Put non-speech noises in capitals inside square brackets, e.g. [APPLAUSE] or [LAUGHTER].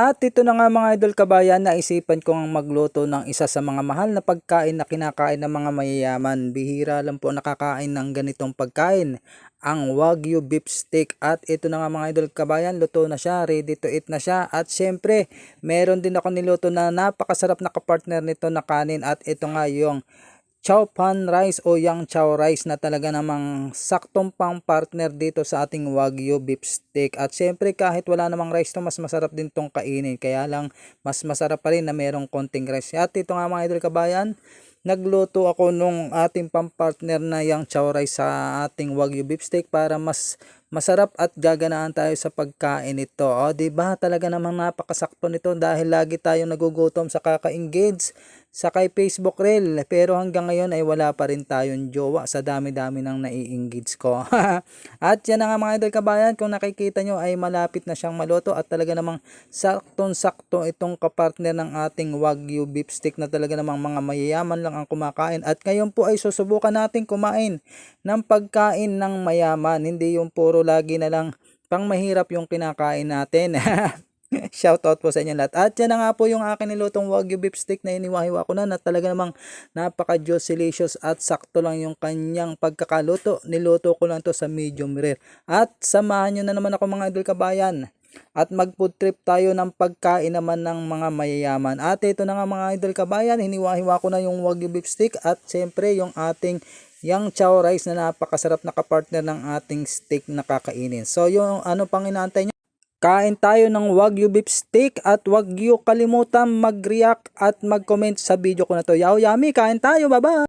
At ito na nga mga idol kabayan, naisipan ko ang magluto ng isa sa mga mahal na pagkain na kinakain ng mga mayayaman. Bihira lang po nakakain ng ganitong pagkain, ang Wagyu beef steak. At ito na nga mga idol kabayan, luto na siya, ready to eat na siya. At syempre, meron din ako niluto na napakasarap na kapartner nito na kanin. At ito nga yung chow pan rice o yang chow rice na talaga namang saktong pang partner dito sa ating wagyu beef steak. At syempre kahit wala namang rice to mas masarap din tong kainin. Kaya lang mas masarap pa rin na merong konting rice. At ito nga mga idol kabayan, nagluto ako nung ating pang-partner na yang chow rice sa ating wagyu beef steak para mas masarap at gaganaan tayo sa pagkain nito. O, di ba talaga namang napakasakto nito dahil lagi tayong nagugutom sa kaka-engage sa kay Facebook Reel. Pero hanggang ngayon ay wala pa rin tayong jowa sa dami-dami ng nai-engage ko. [LAUGHS] at yan na nga mga idol kabayan, kung nakikita nyo ay malapit na siyang maluto at talaga namang saktong-sakto itong kapartner ng ating Wagyu beef stick na talaga namang mga mayayaman lang ang kumakain. At ngayon po ay susubukan natin kumain ng pagkain ng mayaman. Hindi yung puro lagi na lang pang mahirap yung kinakain natin. [LAUGHS] Shout out po sa inyo lahat. At yan na nga po yung akin nilutong Wagyu beef steak na iniwahiwa ko na na talaga namang napaka delicious at sakto lang yung kanyang pagkakaluto. Niluto ko lang to sa medium rare. At samahan nyo na naman ako mga idol kabayan. At mag food trip tayo ng pagkain naman ng mga mayayaman. At ito na nga mga idol kabayan, hiniwa-hiwa ko na yung Wagyu beef steak at siyempre yung ating yung chow rice na napakasarap na kapartner ng ating steak na kakainin. So yung ano pang inaantay nyo? Kain tayo ng Wagyu beef steak at wag niyo kalimutan mag-react at mag-comment sa video ko na to. Yaw yummy, kain tayo, bye-bye!